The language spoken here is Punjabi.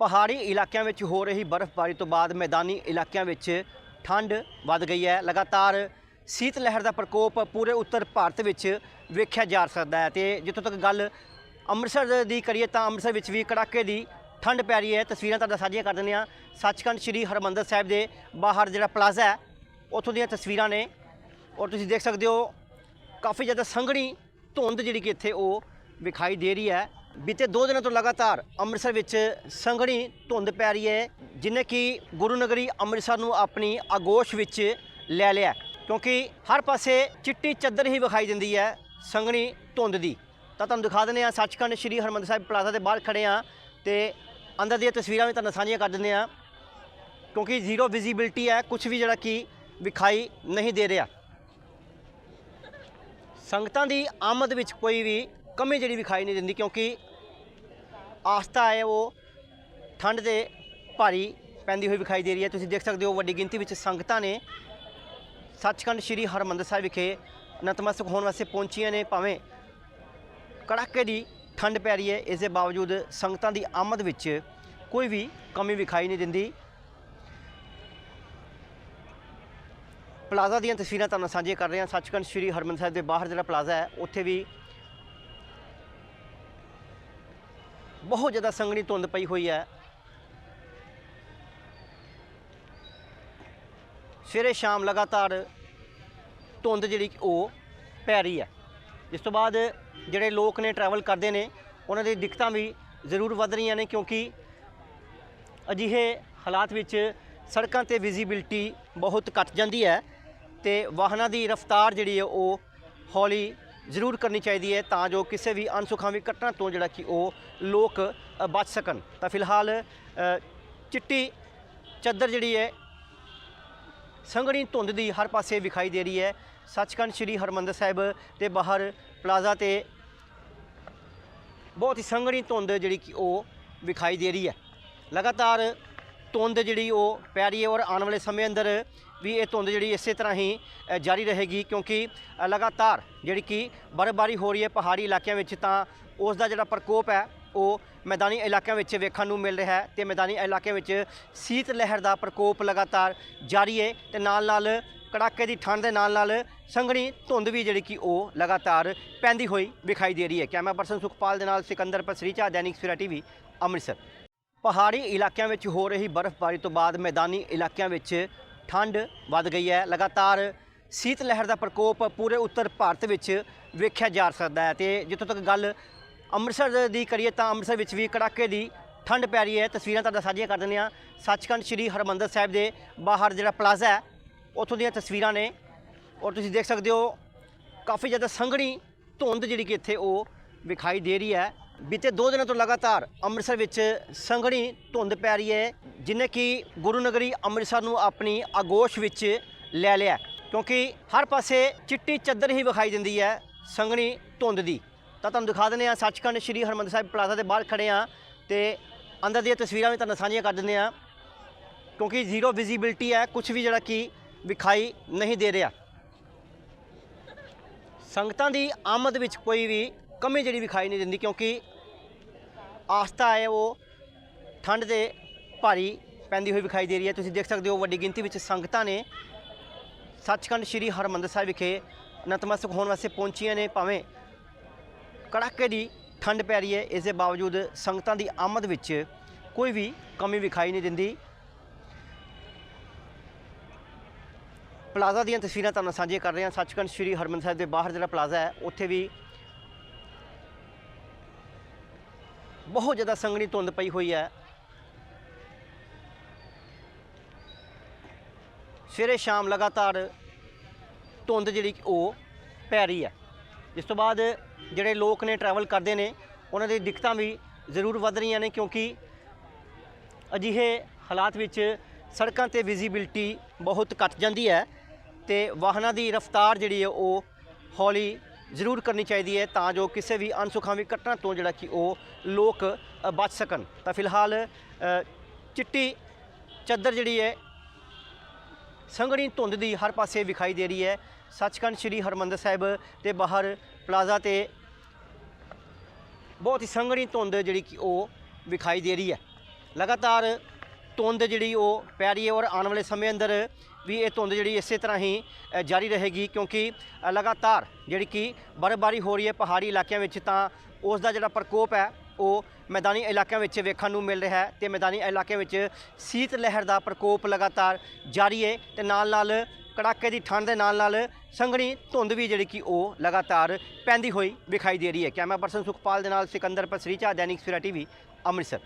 ਪਹਾੜੀ ਇਲਾਕਿਆਂ ਵਿੱਚ ਹੋ ਰਹੀ ਬਰਫ਼ਬਾਰੀ ਤੋਂ ਬਾਅਦ ਮੈਦਾਨੀ ਇਲਾਕਿਆਂ ਵਿੱਚ ਠੰਡ ਵੱਧ ਗਈ ਹੈ। ਲਗਾਤਾਰ ਸੀਤ ਲਹਿਰ ਦਾ ਪ੍ਰਕੋਪ ਪੂਰੇ ਉੱਤਰ ਭਾਰਤ ਵਿੱਚ ਵੇਖਿਆ ਜਾ ਸਕਦਾ ਹੈ ਤੇ ਜਿੱਥੋਂ ਤੱਕ ਗੱਲ ਅੰਮ੍ਰਿਤਸਰ ਦੀ ਕਰੀਏ ਤਾਂ ਅੰਮ੍ਰਿਤਸਰ ਵਿੱਚ ਵੀ ਕੜਾਕੇ ਦੀ ਠੰਡ ਪੈ ਰਹੀ ਹੈ। ਤਸਵੀਰਾਂ ਤੁਹਾਡਾ ਸਾਂਝੀਆਂ ਕਰ ਦਿੰਦੇ ਹਾਂ। ਸੱਚਖੰਡ ਸ੍ਰੀ ਹਰਮੰਦਰ ਸਾਹਿਬ ਦੇ ਬਾਹਰ ਜਿਹੜਾ ਪਲਾਜ਼ਾ ਹੈ, ਉੱਥੋਂ ਦੀਆਂ ਤਸਵੀਰਾਂ ਨੇ ਔਰ ਤੁਸੀਂ ਦੇਖ ਸਕਦੇ ਹੋ, ਕਾਫੀ ਜ਼ਿਆਦਾ ਸੰਘਣੀ ਧੁੰਦ ਜਿਹੜੀ ਕਿ ਇੱਥੇ ਉਹ ਵਿਖਾਈ ਦੇ ਰਹੀ ਹੈ। ਬੀਤੇ 2 ਦਿਨਾਂ ਤੋਂ ਲਗਾਤਾਰ ਅੰਮ੍ਰਿਤਸਰ ਵਿੱਚ ਸੰਘਣੀ ਧੁੰਦ ਪੈ ਰਹੀ ਹੈ, ਜਿਨੇ ਕਿ ਗੁਰੂ ਨਗਰੀ ਅੰਮ੍ਰਿਤਸਰ ਨੂੰ ਆਪਣੀ ਆਗੋਸ਼ ਵਿੱਚ ਲੈ ਲਿਆ ਕਿਉਂਕਿ ਹਰ ਪਾਸੇ ਚਿੱਟੀ ਚੱਦਰ ਹੀ ਵਿਖਾਈ ਦਿੰਦੀ ਹੈ ਸੰਘਣੀ ਧੁੰਦ ਦੀ। ਤਾਂ ਤੁਹਾਨੂੰ ਦਿਖਾ ਦਿੰਦੇ ਆ ਸੱਚਖੰਡ ਸ੍ਰੀ ਹਰਮੰਦਰ ਸਾਹਿਬ ਪਲਾਜ਼ਾ ਦੇ ਬਾਹਰ ਖੜੇ ਆ ਤੇ ਅੰਦਰ ਦੀਆਂ ਤਸਵੀਰਾਂ ਵੀ ਤੁਹਾਨੂੰ ਸਾਂਝੀਆਂ ਕਰ ਦਿੰਦੇ ਆ ਕਿਉਂਕਿ ਜ਼ੀਰੋ ਵਿਜ਼ਿਬਿਲਟੀ ਹੈ ਕੁਝ ਵੀ ਜਿਹੜਾ ਕਿ ਵਿਖਾਈ ਨਹੀਂ ਦੇ ਰਿਹਾ। ਸੰਗਤਾਂ ਦੀ ਆਮਦ ਵਿੱਚ ਕੋਈ ਵੀ ਕਮੀ ਜਿਹੜੀ ਵਿਖਾਈ ਨਹੀਂ ਦਿੰਦੀ ਕਿਉਂਕਿ ਆਸਥਾ ਹੈ ਉਹ ਠੰਡ ਦੇ ਭਾਰੀ ਪੈਂਦੀ ਹੋਈ ਵਿਖਾਈ ਦੇ ਰਹੀ ਹੈ। ਤੁਸੀਂ ਦੇਖ ਸਕਦੇ ਹੋ ਵੱਡੀ ਗਿਣਤੀ ਵਿੱਚ ਸੰਗਤਾਂ ਨੇ ਸੱਚਖੰਡ ਸ੍ਰੀ ਹਰਮੰਦਰ ਸਾਹਿਬ ਵਿਖੇ ਨਤਮਸਤਕ ਹੋਣ ਵਾਸਤੇ ਪਹੁੰਚੀਆਂ ਨੇ। ਭਾਵੇਂ ਕੜਾਕੇ ਦੀ ਠੰਡ ਪੈ ਰਹੀ ਹੈ ਇਸ ਦੇ ਬਾਵਜੂਦ ਸੰਗਤਾਂ ਦੀ ਆਮਦ ਵਿੱਚ ਕੋਈ ਵੀ ਕਮੀ ਵਿਖਾਈ ਨਹੀਂ ਦਿੰਦੀ। ਪਲਾਜ਼ਾ ਦੀਆਂ ਤਸਵੀਰਾਂ ਤੁਹਾਨੂੰ ਸਾਂਝੀਆਂ ਕਰ ਰਹੇ ਹਾਂ। ਸੱਚਖੰਡ ਸ੍ਰੀ ਹਰਮੰਦਰ ਸਾਹਿਬ ਦੇ ਬਾਹਰ ਜਿਹੜਾ ਪਲਾਜ਼ਾ ਹੈ, ਉੱਥੇ ਵੀ ਬਹੁਤ ਜ਼ਿਆਦਾ ਸੰਘਣੀ ਧੁੰਦ ਪਈ ਹੋਈ ਹੈ। ਸਵੇਰੇ ਸ਼ਾਮ ਲਗਾਤਾਰ ਧੁੰਦ ਜਿਹੜੀ ਉਹ ਪੈ ਰਹੀ ਹੈ। ਇਸ ਤੋਂ ਬਾਅਦ ਜਿਹੜੇ ਲੋਕ ਨੇ ਟਰੈਵਲ ਕਰਦੇ ਨੇ, ਉਹਨਾਂ ਦੀ ਦਿੱਕਤਾਂ ਵੀ ਜ਼ਰੂਰ ਵੱਧ ਰਹੀਆਂ ਨੇ ਕਿਉਂਕਿ ਅਜਿਹੇ ਹਾਲਾਤ ਵਿੱਚ ਸੜਕਾਂ ਤੇ ਵਿਜ਼ਿਬਿਲਟੀ ਬਹੁਤ ਘੱਟ ਜਾਂਦੀ ਹੈ ਤੇ ਵਾਹਨਾਂ ਦੀ ਰਫ਼ਤਾਰ ਜਿਹੜੀ ਹੈ ਉਹ ਹੌਲੀ ਜ਼ਰੂਰ ਕਰਨੀ ਚਾਹੀਦੀ ਹੈ ਤਾਂ ਜੋ ਕਿਸੇ ਵੀ ਅਨਸੁਖਾਵੀ ਘਟਨਾ ਤੋਂ ਜਿਹੜਾ ਕਿ ਉਹ ਲੋਕ ਬਚ ਸਕਣ। ਤਾਂ ਫਿਲਹਾਲ ਚਿੱਟੀ ਚੱਦਰ ਜਿਹੜੀ ਹੈ, ਸੰਘਣੀ ਧੁੰਦ ਦੀ ਹਰ ਪਾਸੇ ਵਿਖਾਈ ਦੇ ਰਹੀ ਹੈ। ਸੱਚਖੰਡ ਸ੍ਰੀ ਹਰਮੰਦਰ ਸਾਹਿਬ ਦੇ ਬਾਹਰ ਪਲਾਜ਼ਾ ਤੇ ਬਹੁਤ ਹੀ ਸੰਘਣੀ ਧੁੰਦ ਜਿਹੜੀ ਕਿ ਉਹ ਵਿਖਾਈ ਦੇ ਰਹੀ ਹੈ। ਲਗਾਤਾਰ ਧੁੰਦ ਜਿਹੜੀ ਉਹ ਪੈ ਰਹੀ ਹੈ ਔਰ ਆਉਣ ਵਾਲੇ ਸਮੇਂ ਅੰਦਰ ਵੀ ਇਹ ਧੁੰਦ ਜਿਹੜੀ ਇਸੇ ਤਰ੍ਹਾਂ ਹੀ ਜਾਰੀ ਰਹੇਗੀ ਕਿਉਂਕਿ ਲਗਾਤਾਰ ਜਿਹੜੀ ਕਿ ਬਰਫ਼ਬਾਰੀ ਹੋ ਰਹੀ ਹੈ ਪਹਾੜੀ ਇਲਾਕਿਆਂ ਵਿੱਚ ਤਾਂ ਉਸ ਦਾ ਜਿਹੜਾ ਪ੍ਰਕੋਪ ਹੈ, ਉਹ ਮੈਦਾਨੀ ਇਲਾਕਿਆਂ ਵਿੱਚ ਵੇਖਣ ਨੂੰ ਮਿਲ ਰਿਹਾ ਹੈ ਤੇ ਮੈਦਾਨੀ ਇਲਾਕਿਆਂ ਵਿੱਚ ਸੀਤ ਲਹਿਰ ਦਾ ਪ੍ਰਕੋਪ ਲਗਾਤਾਰ ਜਾਰੀ ਹੈ ਤੇ ਨਾਲ ਨਾਲ ਕੜਾਕੇ ਦੀ ਠੰਡ ਦੇ ਨਾਲ ਨਾਲ ਸੰਘਣੀ ਧੁੰਦ ਵੀ ਜਿਹੜੀ ਕਿ ਉਹ ਲਗਾਤਾਰ ਪੈਂਦੀ ਹੋਈ ਵਿਖਾਈ ਦੇ ਰਹੀ ਹੈ। ਕੈਮਰਾ ਪਰਸਨ ਸੁਖਪਾਲ ਦੇ ਨਾਲ ਸਿਕੰਦਰ ਪਸਰੀਚਾ, ਦੈਨਿਕ ਸਵੇਰਾ ਟੀਵੀ, ਅੰਮ੍ਰਿਤਸਰ। ਪਹਾੜੀ ਇਲਾਕਿਆਂ ਵਿੱਚ ਹੋ ਰਹੀ ਬਰਫ਼ਬਾਰੀ ਤੋਂ ਬਾਅਦ ਮੈਦਾਨੀ ਇਲਾਕਿਆਂ ਵਿੱਚ ਠੰਡ ਵੱਧ ਗਈ ਹੈ। ਲਗਾਤਾਰ ਸੀਤ ਲਹਿਰ ਦਾ ਪ੍ਰਕੋਪ ਪੂਰੇ ਉੱਤਰ ਭਾਰਤ ਵਿੱਚ ਵੇਖਿਆ ਜਾ ਸਕਦਾ ਹੈ ਤੇ ਜਿੱਥੋਂ ਤੱਕ ਗੱਲ ਅੰਮ੍ਰਿਤਸਰ ਦੀ ਕਰੀਏ ਤਾਂ ਅੰਮ੍ਰਿਤਸਰ ਵਿੱਚ ਵੀ ਕੜਾਕੇ ਦੀ ਠੰਡ ਪੈ ਰਹੀ ਹੈ। ਤਸਵੀਰਾਂ ਤੁਹਾਡਾ ਸਾਂਝੀਆਂ ਕਰ ਦਿੰਦੇ ਹਾਂ। ਸੱਚਖੰਡ ਸ੍ਰੀ ਹਰਮੰਦਰ ਸਾਹਿਬ ਦੇ ਬਾਹਰ ਜਿਹੜਾ ਪਲਾਜ਼ਾ ਹੈ, ਉੱਥੋਂ ਦੀਆਂ ਤਸਵੀਰਾਂ ਨੇ ਔਰ ਤੁਸੀਂ ਦੇਖ ਸਕਦੇ ਹੋ, ਕਾਫੀ ਜ਼ਿਆਦਾ ਸੰਘਣੀ ਧੁੰਦ ਜਿਹੜੀ ਕਿ ਇੱਥੇ ਉਹ ਵਿਖਾਈ ਦੇ ਰਹੀ ਹੈ। ਬੀਤੇ 2 ਦਿਨਾਂ ਤੋਂ ਲਗਾਤਾਰ ਅੰਮ੍ਰਿਤਸਰ ਵਿੱਚ ਸੰਘਣੀ ਧੁੰਦ ਪੈ ਰਹੀ ਹੈ, ਜਿਨੇ ਕਿ ਗੁਰੂ ਨਗਰੀ ਅੰਮ੍ਰਿਤਸਰ ਨੂੰ ਆਪਣੀ ਆਗੋਸ਼ ਵਿੱਚ ਲੈ ਲਿਆ ਕਿਉਂਕਿ ਹਰ ਪਾਸੇ ਚਿੱਟੀ ਚੱਦਰ ਹੀ ਵਿਖਾਈ ਦਿੰਦੀ ਹੈ ਸੰਘਣੀ ਧੁੰਦ ਦੀ। ਤਾਂ ਤੁਹਾਨੂੰ ਦਿਖਾ ਦਿੰਦੇ ਆ ਸੱਚਖੰਡ ਸ੍ਰੀ ਹਰਮੰਦਰ ਸਾਹਿਬ ਪਲਾਜ਼ਾ ਦੇ ਬਾਹਰ ਖੜੇ ਆ ਤੇ ਅੰਦਰ ਦੀਆਂ ਤਸਵੀਰਾਂ ਵੀ ਤੁਹਾਨੂੰ ਸਾਂਝੀਆਂ ਕਰ ਦਿੰਦੇ ਆ ਕਿਉਂਕਿ ਜ਼ੀਰੋ ਵਿਜ਼ਿਬਿਲਟੀ ਹੈ ਕੁਝ ਵੀ ਜਿਹੜਾ ਕਿ ਵਿਖਾਈ ਨਹੀਂ ਦੇ ਰਿਹਾ। ਸੰਗਤਾਂ ਦੀ ਆਮਦ ਵਿੱਚ ਕੋਈ ਵੀ ਕਮੀ ਜਿਹੜੀ ਵਿਖਾਈ ਨਹੀਂ ਦਿੰਦੀ, ਕਿਉਂਕਿ ਆਸਥਾ ਹੈ ਉਹ ਠੰਡ ਦੇ ਭਾਰੀ ਪੈਂਦੀ ਹੋਈ ਵਿਖਾਈ ਦੇ ਰਹੀ ਹੈ। ਤੁਸੀਂ ਦੇਖ ਸਕਦੇ ਹੋ ਵੱਡੀ ਗਿਣਤੀ ਵਿੱਚ ਸੰਗਤਾਂ ਨੇ ਸੱਚਖੰਡ ਸ੍ਰੀ ਹਰਮੰਦਰ ਸਾਹਿਬ ਵਿਖੇ ਨਤਮਸਤਕ ਹੋਣ ਵਾਸਤੇ ਪਹੁੰਚੀਆਂ ਨੇ। ਭਾਵੇਂ ਕੜਾਕੇ ਦੀ ਠੰਡ ਪੈ ਰਹੀ ਹੈ, ਇਸ ਦੇ ਬਾਵਜੂਦ ਸੰਗਤਾਂ ਦੀ ਆਮਦ ਵਿੱਚ ਕੋਈ ਵੀ ਕਮੀ ਵਿਖਾਈ ਨਹੀਂ ਦਿੰਦੀ। ਪਲਾਜ਼ਾ ਦੀਆਂ ਤਸਵੀਰਾਂ ਤੁਹਾਨੂੰ ਸਾਂਝੀਆਂ ਕਰ ਰਹੇ ਹਾਂ। ਸੱਚਖੰਡ ਸ੍ਰੀ ਹਰਮੰਦਰ ਸਾਹਿਬ ਦੇ ਬਾਹਰ ਜਿਹੜਾ ਪਲਾਜ਼ਾ ਹੈ, ਉੱਥੇ ਵੀ ਬਹੁਤ ਜ਼ਿਆਦਾ ਸੰਘਣੀ ਧੁੰਦ ਪਈ ਹੋਈ ਹੈ। ਸਵੇਰੇ ਸ਼ਾਮ ਲਗਾਤਾਰ ਧੁੰਦ ਜਿਹੜੀ ਉਹ ਪੈ ਰਹੀ ਹੈ। ਇਸ ਤੋਂ ਬਾਅਦ ਜਿਹੜੇ ਲੋਕ ਨੇ ਟਰੈਵਲ ਕਰਦੇ ਨੇ, ਉਹਨਾਂ ਦੀ ਦਿੱਕਤਾਂ ਵੀ ਜ਼ਰੂਰ ਵੱਧ ਰਹੀਆਂ ਨੇ ਕਿਉਂਕਿ ਅਜਿਹੇ ਹਾਲਾਤ ਵਿੱਚ ਸੜਕਾਂ ਤੇ ਵਿਜ਼ਿਬਿਲਟੀ ਬਹੁਤ ਘੱਟ ਜਾਂਦੀ ਹੈ ਤੇ ਵਾਹਨਾਂ ਦੀ ਰਫ਼ਤਾਰ ਜਿਹੜੀ ਹੈ ਉਹ ਹੌਲੀ ਜ਼ਰੂਰ ਕਰਨੀ ਚਾਹੀਦੀ ਹੈ ਤਾਂ ਜੋ ਕਿਸੇ ਵੀ ਅਨਸੁਖਾਵੀ ਘਟਨਾ ਤੋਂ ਜਿਹੜਾ ਕਿ ਉਹ ਲੋਕ ਬਚ ਸਕਣ। ਤਾਂ ਫਿਲਹਾਲ ਚਿੱਟੀ ਚੱਦਰ ਜਿਹੜੀ ਹੈ, ਸੰਘਣੀ ਧੁੰਦ ਦੀ ਹਰ ਪਾਸੇ ਵਿਖਾਈ ਦੇ ਰਹੀ ਹੈ। ਸੱਚਖੰਡ ਸ੍ਰੀ ਹਰਮੰਦਰ ਸਾਹਿਬ ਦੇ ਬਾਹਰ ਪਲਾਜ਼ਾ ਤੇ ਬਹੁਤ ਹੀ ਸੰਘਣੀ ਧੁੰਦ ਜਿਹੜੀ ਕਿ ਉਹ ਵਿਖਾਈ ਦੇ ਰਹੀ ਹੈ। ਲਗਾਤਾਰ ਧੁੰਦ ਜਿਹੜੀ ਉਹ ਪੈ ਰਹੀ ਹੈ ਔਰ ਆਉਣ ਵਾਲੇ ਸਮੇਂ ਅੰਦਰ ਵੀ ਇਹ ਧੁੰਦ ਜਿਹੜੀ ਇਸੇ ਤਰ੍ਹਾਂ ਹੀ ਜਾਰੀ ਰਹੇਗੀ ਕਿਉਂਕਿ ਲਗਾਤਾਰ ਜਿਹੜੀ ਕਿ ਬਰਫ਼ਬਾਰੀ ਹੋ ਰਹੀ ਹੈ ਪਹਾੜੀ ਇਲਾਕਿਆਂ ਵਿੱਚ ਤਾਂ ਉਸ ਦਾ ਜਿਹੜਾ ਪ੍ਰਕੋਪ ਹੈ, ਉਹ ਮੈਦਾਨੀ ਇਲਾਕਿਆਂ ਵਿੱਚ ਵੇਖਣ ਨੂੰ ਮਿਲ ਰਿਹਾ ਹੈ ਤੇ ਮੈਦਾਨੀ ਇਲਾਕਿਆਂ ਵਿੱਚ ਸੀਤ ਲਹਿਰ ਦਾ ਪ੍ਰਕੋਪ ਲਗਾਤਾਰ ਜਾਰੀ ਹੈ ਤੇ ਨਾਲ ਨਾਲ ਕੜਾਕੇ ਦੀ ਠੰਡ ਦੇ ਨਾਲ ਨਾਲ ਸੰਘਣੀ ਧੁੰਦ ਵੀ ਜਿਹੜੀ ਕਿ ਉਹ ਲਗਾਤਾਰ ਪੈਂਦੀ ਹੋਈ ਵਿਖਾਈ ਦੇ ਰਹੀ ਹੈ। ਕੈਮਰਾ ਪਰਸਨ ਸੁਖਪਾਲ ਦੇ ਨਾਲ ਸਿਕੰਦਰ ਪਸਰੀਚਾ, ਦੈਨਿਕ ਸਵੇਰਾ ਟੀਵੀ, ਅੰਮ੍ਰਿਤਸਰ।